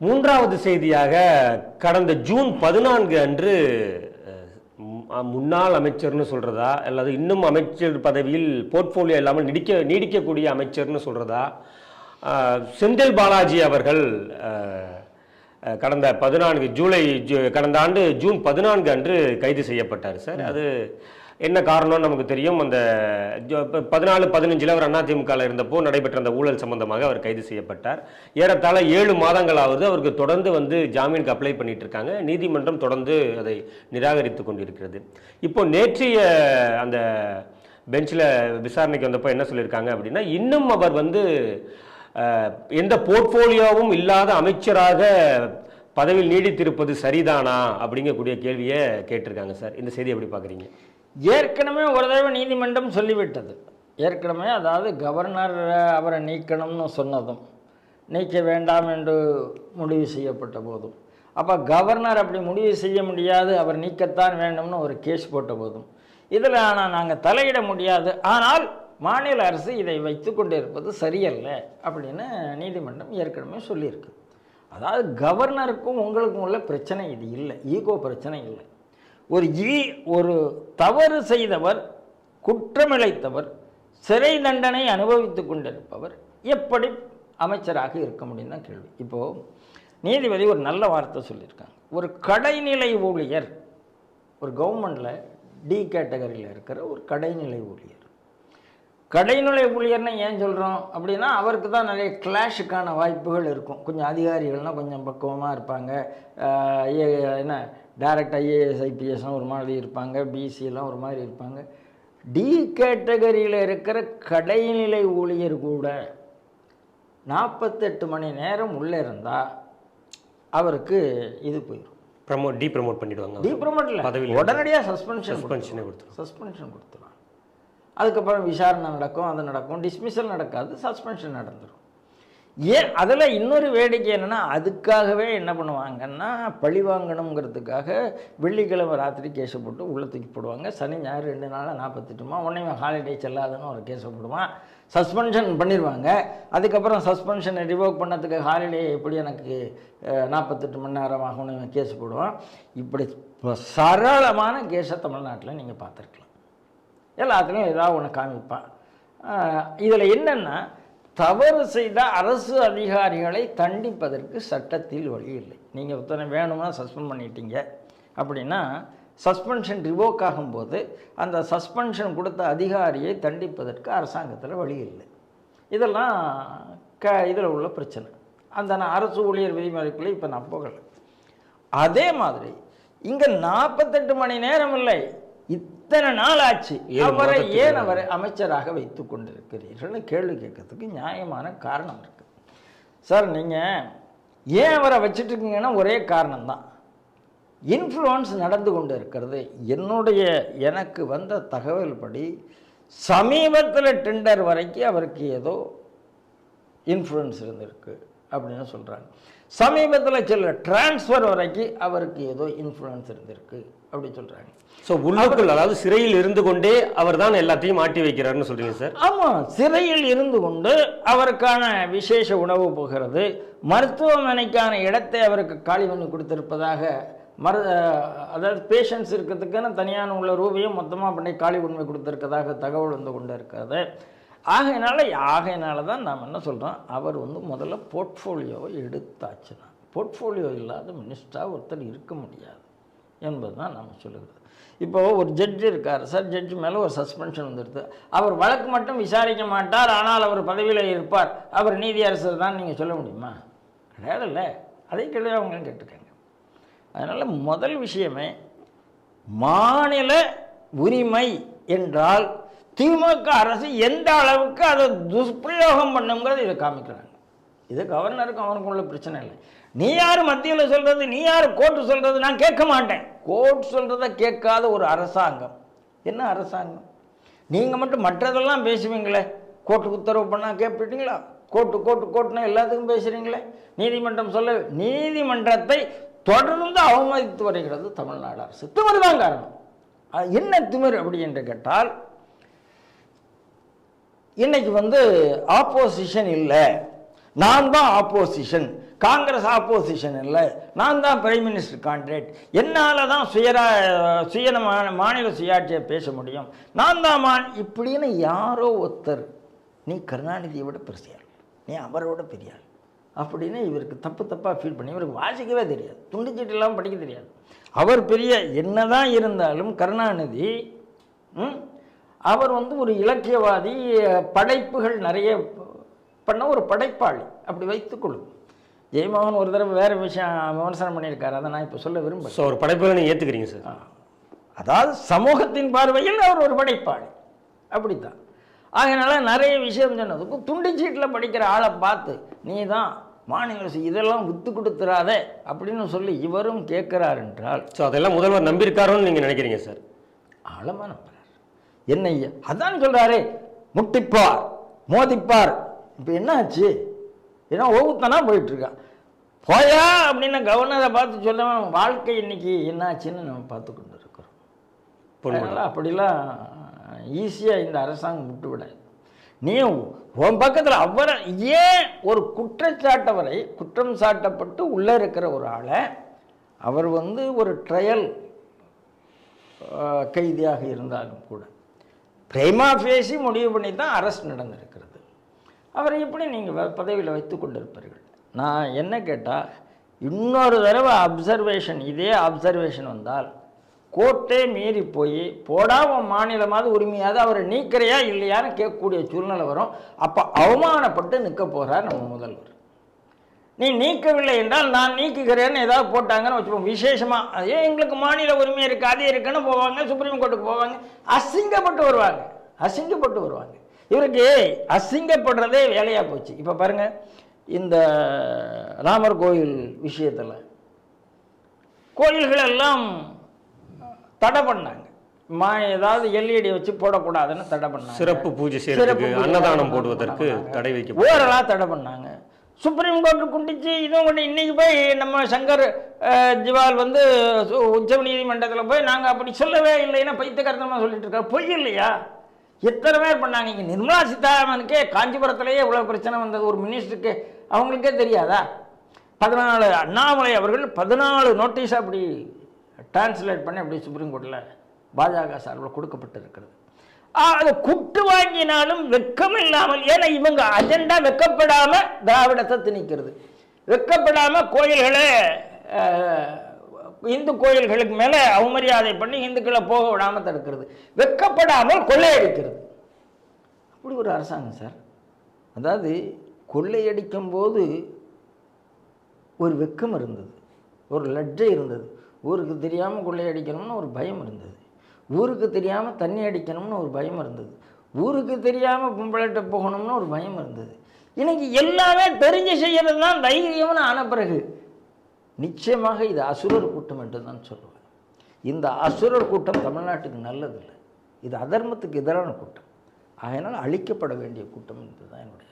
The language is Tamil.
மூன்றாவது செய்தியாக கடந்த ஜூன் பதினான்கு அன்று முன்னாள் அமைச்சர்னு சொல்றதா அல்லது இன்னும் அமைச்சர் பதவியில் போர்ட்ஃபோலியோ இல்லாமல் நீடிக்க நீடிக்கக்கூடிய அமைச்சர்னு சொல்றதா அஹ், செந்தில் பாலாஜி அவர்கள் கடந்த பதினான்கு ஜூலை ஜூ- கடந்த ஆண்டு ஜூன் பதினான்கு அன்று கைது செய்யப்பட்டார் சார். அது என்ன காரணம்னு நமக்கு தெரியும். அந்த பதினாலு பதினஞ்சில் அவர் அதிமுகவில் இருந்தப்போ நடைபெற்ற அந்த ஊழல் சம்பந்தமாக அவர் கைது செய்யப்பட்டார். ஏறத்தாழ ஏழு மாதங்களாவது அவருக்கு தொடர்ந்து வந்து ஜாமீனுக்கு அப்ளை பண்ணிட்டு இருக்காங்க. நீதிமன்றம் தொடர்ந்து அதை நிராகரித்து கொண்டிருக்கிறது. இப்போ நேற்றைய அந்த பெஞ்சில் விசாரணைக்கு வந்தப்போ என்ன சொல்லியிருக்காங்க அப்படின்னா இன்னும் அவர் வந்து எந்த போர்ட்ஃபோலியோவும் இல்லாத அமைச்சராக பதவியில் நீடித்திருப்பது சரிதானா அப்படிங்கக்கூடிய கேள்வியை கேட்டிருக்காங்க சார். இந்த செய்தி எப்படி பார்க்குறீங்க? ஏற்கனவே ஒரு தடவை நீதிமன்றம் சொல்லிவிட்டது. ஏற்கனவே அதாவது கவர்னர் அவரை நீக்கணும்னு சொன்னதும் நீக்க வேண்டாம் என்று முடிவு செய்யப்பட்ட போதும். அப்போ கவர்னர் அப்படி முடிவு செய்ய முடியாது அவர் நீக்கத்தான் வேண்டும்னு ஒரு கேஸ் போட்ட போதும். இதில் ஆனால் நாங்கள் தலையிட முடியாது. ஆனால் மாநில அரசு இதை வைத்து கொண்டு இருப்பது சரியல்ல அப்படின்னு நீதிமன்றம் ஏற்கனவே சொல்லியிருக்கு. அதாவது கவர்னருக்கும் உங்களுக்கும் உள்ள பிரச்சனை இது இல்லை. ஈகோ பிரச்சனை இல்லை. ஒரு ஈ ஒரு தவறு செய்தவர் குற்றமிழைத்தவர் சிறை தண்டனை அனுபவித்து கொண்டிருப்பவர் எப்படி அமைச்சராக இருக்க முடியும் தான் கேள்வி. இப்போது நீதிபதி ஒரு நல்ல வார்த்தை சொல்லியிருக்காங்க. ஒரு கடைநிலை ஊழியர் ஒரு கவர்மெண்டில் டி கேட்டகரியில் இருக்கிற ஒரு கடைநிலை ஊழியர். கடைநிலை ஊழியர்னு ஏன் சொல்கிறோம் அப்படின்னா அவருக்கு தான் நிறைய கிளாஷுக்கான வாய்ப்புகள் இருக்கும். கொஞ்சம் அதிகாரிகள்னால் கொஞ்சம் பக்குவமாக இருப்பாங்க. என்ன டைரக்ட் ஐஏஎஸ் ஐபிஎஸ்லாம் ஒரு மாதிரி இருப்பாங்க பிசிலாம் ஒரு மாதிரி இருப்பாங்க. டி கேட்டகரியில் இருக்கிற கடைநிலை ஊழியர் கூட நாற்பத்தெட்டு மணி நேரம் உள்ளே இருந்தால் அவருக்கு இது போயிடும் ப்ரமோட் டீ ப்ரமோட் பண்ணிடுவாங்க டீப்ரமோட் இல்லை பதவியில உடனடியாக சஸ்பென்ஷன் சஸ்பென்ஷனே கொடுத்துரும் சஸ்பென்ஷன் கொடுத்துருவாங்க. அதுக்கப்புறம் விசாரணை நடக்கும் அது நடக்கும். டிஸ்மிஷல் நடக்காது சஸ்பென்ஷன் நடந்துடும் ஏன் அதில் இன்னொரு வேடிக்கை என்னென்னா அதுக்காகவே என்ன பண்ணுவாங்கன்னா பழி வாங்கணுங்கிறதுக்காக வெள்ளிக்கிழமை ராத்திரி கேஸை போட்டு உள்ள தூக்கி போடுவாங்க. சனி ஞாயிறு ரெண்டு நாளாக நாற்பத்தெட்டுமா உடனே ஹாலிடே செல்லாதுன்னு ஒரு கேஸை போடுவான். சஸ்பென்ஷன் பண்ணிடுவாங்க அதுக்கப்புறம் சஸ்பென்ஷனை ரிவோக் பண்ணதுக்கு ஹாலிடே எப்படி எனக்கு நாற்பத்தெட்டு மணி நேரம் ஆகும்னு இவன் கேஸ் போடுவான். இப்படி சரளமான கேஸை தமிழ்நாட்டில் நீங்கள் பார்த்துருக்கலாம். எல்லாத்துலேயும் ஏதாவது ஒன்று காமிப்பான் இதில் என்னென்னா தவறு செய்த அரசு அதிகாரிகளை தண்டிப்பதற்கு சட்டத்தில் வழி இல்லை. நீங்கள் ஒருத்தனை வேணும்னா சஸ்பெண்ட் பண்ணிட்டீங்க. அப்படின்னா சஸ்பென்ஷன் ரிவோக் ஆகும்போது அந்த சஸ்பென்ஷன் கொடுத்த அதிகாரியை தண்டிப்பதற்கு அரசாங்கத்தில் வழி இல்லை. இதெல்லாம் க இதில் உள்ள பிரச்சனை. அந்த நான் அரசு ஊழியர் விதிமுறைக்குள்ளே இப்போ நான் போகலை. அதே மாதிரி இங்கே நாற்பத்தெட்டு மணி நேரம் இல்லை. இத்தனை நாள் ஆச்சு அவரை ஏன் அவரை அமைச்சராக வைத்து கொண்டிருக்கிறீர்கள்னு கேள்வி கேட்கறதுக்கு நியாயமான காரணம் இருக்கு. சார் நீங்க ஏன் அவரை வச்சிட்டு இருக்கீங்கன்னா ஒரே காரணம்தான். இன்ஃப்ளூயன்ஸ் நடந்து கொண்டு இருக்கிறது என்னுடைய எனக்கு வந்த தகவல் படி சமீபத்தில் டெண்டர் வரைக்கும் அவருக்கு ஏதோ இன்ஃப்ளூயன்ஸ் இருந்திருக்கு அப்படின்னு சொல்கிறாங்க சமீபத்தில் சில டிரான்ஸ்ஃபர் வரைக்கும் அவருக்கு ஏதோ இன்ஃப்ளூயன்ஸ் இருந்திருக்கு. அப்படி சொல்கிறாங்க ஸோ உள்ளுக்குள் அதாவது சிறையில் இருந்து கொண்டே அவர் தான் எல்லாத்தையும் மாட்டி வைக்கிறாருன்னு சொல்றீங்க சார்? ஆமாம் சிறையில் இருந்து கொண்டு அவருக்கான விசேஷ உணவு போகிறது மருத்துவமனைக்கான இடத்தை அவருக்கு காலி பண்ணி கொடுத்திருப்பதாக மரு அதாவது பேஷண்ட்ஸ் இருக்கிறதுக்குன்னு தனியான உள்ள ரூபையும் மொத்தமாக பண்ணி காலி பண்ணி கொடுத்துருக்கதாக தகவல் வந்து கொண்டு இருக்கிறது. ஆகையினால ஆகையினால தான் நாம் என்ன சொல்கிறோம் அவர் வந்து முதல்ல போர்ட்ஃபோலியோவை எடுத்தாச்சுன்னா போர்ட்ஃபோலியோ இல்லாத மினிஸ்டராக ஒருத்தர் இருக்க முடியாது. என்பது தான் நம்ம சொல்லுகிறது. இப்போ ஒரு ஜட்ஜ் இருக்கார். சார் ஜட்ஜ் மேலே ஒரு சஸ்பென்ஷன் வந்துடுது அவர் வழக்கு மட்டும் விசாரிக்க மாட்டார். ஆனால் அவர் பதவியில் இருப்பார். அவர் நீதியரசர் தான் நீங்கள் சொல்ல முடியுமா? கிடையாதுல்ல. அதே கேள்வி அவங்களும் கேட்டிருக்காங்க. அதனால் முதல் விஷயமே மாநில உரிமை என்றால் திமுக அரசு எந்த அளவுக்கு அதை துஷ்பிரயோகம் பண்ணுங்கிறது இதை காமிக்கிறாங்க. இது கவர்னருக்கும் அவனுக்கும் உள்ள பிரச்சனை இல்லை. நீ யார் மத்தியில் சொல்கிறது நீ யார் கோர்ட்டு சொல்கிறது நான் கேட்க மாட்டேன். கோர்ட் சொல்கிறத கேட்காத ஒரு அரசாங்கம். என்ன அரசாங்கம்? நீங்கள் மட்டும் மற்றதெல்லாம் பேசுவீங்களே? கோர்ட்டுக்கு உத்தரவு பண்ணால் கேட்டுட்டீங்களா? கோர்ட்டு கோர்ட்டு கோர்ட்டுனா எல்லாத்துக்கும் பேசுகிறீங்களே நீதிமன்றம் சொல்ல நீதிமன்றத்தை தொடர்ந்து அவமதித்து வருகிறது தமிழ்நாடு அரசு. திமிர் தான் காரணம் என்ன திமிர் அப்படி என்று கேட்டால் இன்னைக்கு வந்து ஆப்போசிஷன் இல்லை. நான் தான் ஆப்போசிஷன் காங்கிரஸ் ஆப்போசிஷன் இல்லை. நான் தான் பிரைம் மினிஸ்டர் கான்டிடேட் என்னால் தான் சுயரா சுய மாநில சுயாட்சியை பேச முடியும். நான் தான் மா இப்படின்னு யாரோ ஒருத்தர் நீ கருணாநிதியை விட பெருசியாள். நீ அவரோட பெரியாள். அப்படின்னு இவருக்கு தப்பு தப்பாக ஃபீல் பண்ணி இவருக்கு வாசிக்கவே தெரியாது. துண்டுச்சீட்டு இல்லாமல் படிக்க தெரியாது. அவர் பெரிய என்னதான் இருந்தாலும் கருணாநிதி ம், அவர் வந்து ஒரு இலக்கியவாதி படைப்புகள் நிறைய பண்ண ஒரு படைப்பாளி. அப்படி வைத்துக்கொள்ளும் ஜெயமோகன் ஒரு தடவை வேறு விஷயம் விமர்சனம் பண்ணியிருக்காரு. அதை நான் இப்போ சொல்ல விரும்பல. ஸோ ஒரு படைப்புகளை நீங்கள் ஏற்றுக்கிறீங்க சார் அதாவது சமூகத்தின் பார்வையில் அவர் ஒரு படைப்பாளி. அப்படித்தான். ஆகையினால நிறைய விஷயம் சொன்னதுக்கு துண்டுச்சீட்டில் படிக்கிற ஆளை பார்த்து நீ தான் மாநில இதெல்லாம் வித்து கொடுத்துறாதே அப்படின்னு சொல்லி இவரும் கேட்கிறார் என்றால் ஸோ அதெல்லாம் முதல்வர் நம்பியிருக்காரோன்னு நீங்கள் நினைக்கிறீங்க சார் ஆழமா நம்புறார். என்ன ஐயா அதான் சொல்றாரு முட்டிப்பார் மோதிப்பார். இப்போ என்ன ஆச்சு ஏன்னா ஒவ்வொருத்தனா போயிட்டு இருக்கான் போயா அப்படின்னு கவர்னரை பார்த்து சொன்னவன் வாழ்க்கை இன்னைக்கு என்ன ஆச்சுன்னு நம்ம பார்த்து கொண்டு இருக்கிறோம் அதனால் அப்படிலாம் ஈஸியாக இந்த அரசாங்கம் விட்டு விடாது நீ உன் பக்கத்தில் அவரை ஏன் ஒரு குற்றச்சாட்டவரை குற்றம் சாட்டப்பட்டு உள்ளே இருக்கிற ஒரு ஆளை அவர் வந்து ஒரு ட்ரையல் கைதியாக இருந்தாலும் கூட பிரேமா பேசி முடிவு பண்ணி தான் அரெஸ்ட் நடந்திருக்கிறது. அவரை எப்படி நீங்கள் பதவியில் வைத்து கொண்டிருப்பீர்கள்? நான் என்ன கேட்டால் இன்னொரு தடவை அப்சர்வேஷன் இதே அப்சர்வேஷன் வந்தால் கோர்ட்டே மீறி போய் போடா உன் மாநிலமாவது உரிமையாவது அவரை நீக்கிறையா இல்லையான்னு கேட்கக்கூடிய சூழ்நிலை வரும். அப்போ அவமானப்பட்டு நிற்க போகிறார் நம்ம முதல்வர். நீ நீக்கவில்லை என்றால் நான் நீக்குகிறேன்னு ஏதாவது போட்டாங்கன்னு வச்சுப்போம் விசேஷமாக அதே எங்களுக்கு மாநில உரிமை இருக்குது அது இருக்குன்னு போவாங்க சுப்ரீம் கோர்ட்டுக்கு போவாங்க. அசிங்கப்பட்டு வருவாங்க. அசிங்கப்பட்டு வருவாங்க. இவருக்கு அசிங்கப்படுறதே வேலையாக போச்சு. இப்போ பாருங்க இந்த ராமர் கோயில் விஷயத்தில் கோயில்கள் எல்லாம் தடை பண்ணாங்க. மா ஏதாவது எல்இடி வச்சு போடக்கூடாதுன்னு தடை பண்ணாங்க. சிறப்பு பூஜை செய்யறதுக்கு அன்னதானம். போடுவதற்கு தடை வைக்க ஓரலாக தடை பண்ணாங்க. சுப்ரீம் கோர்ட்டு குண்டிச்சு இதுவும் கொண்டு இன்னைக்கு போய் நம்ம சங்கர் ஜிவால் வந்து உச்ச நீதிமன்றத்தில் போய் நாங்கள் அப்படி சொல்லவே இல்லைன்னா பைத்தியக்காரத்தனமாக சொல்லிட்டு இருக்காரு. பொய் இல்லையா? எத்தனை பேர் பண்ணாங்க? இங்கே நிர்மலா சீதாராமனுக்கே காஞ்சிபுரத்திலேயே இவ்வளோ பிரச்சனை வந்தது. ஒரு மினிஸ்டருக்கு அவங்களுக்கே தெரியாதா? பதினாலு அண்ணாமலை அவர்கள் பதினாலு நோட்டீஸ் அப்படி டிரான்ஸ்லேட் பண்ணி அப்படி சுப்ரீம் கோர்ட்டில் பாஜக சார்பில் கொடுக்கப்பட்டிருக்கிறது. ஆ, அதை குட்டு வாங்கினாலும் வெக்கம் இல்லாமல் ஏன்னா இவங்க அஜெண்டா வெக்கப்படாமல் திராவிடத்தை திணிக்கிறது. வெக்கப்படாமல் கோயில்களை இந்து கோயில்களுக்கு மேலே அவமரியாதை பண்ணி இந்துக்களை போக விடாமல் தடுக்கிறது. வெக்கப்படாமல் கொள்ளையடிக்கிறது. அப்படி ஒரு அரசாங்கம் சார். அதாவது கொள்ளையடிக்கும் போது ஒரு வெக்கம் இருந்தது. ஒரு லட்ஜை இருந்தது. ஊருக்கு தெரியாமல் கொள்ளையடிக்கணும்னு ஒரு பயம் இருந்தது. ஊருக்கு தெரியாமல் தண்ணி அடிக்கணும்னு ஒரு பயம் இருந்தது. ஊருக்கு தெரியாமல் பொம்பளைட்ட போகணும்னு ஒரு பயம் இருந்தது. இன்னைக்கு எல்லாமே தெரிஞ்சு செய்கிறது தான் தைரியம்னு ஆன பிறகு நிச்சயமாக இது அசுரர் கூட்டம் என்று தான் சொல்லுவேன். இந்த அசுரர் கூட்டம் தமிழ்நாட்டுக்கு நல்லதில்லை. இது அதர்மத்துக்கு எதிரான கூட்டம். ஆகையினால் அழிக்கப்பட வேண்டிய கூட்டம் என்பதுதான் என்னுடைய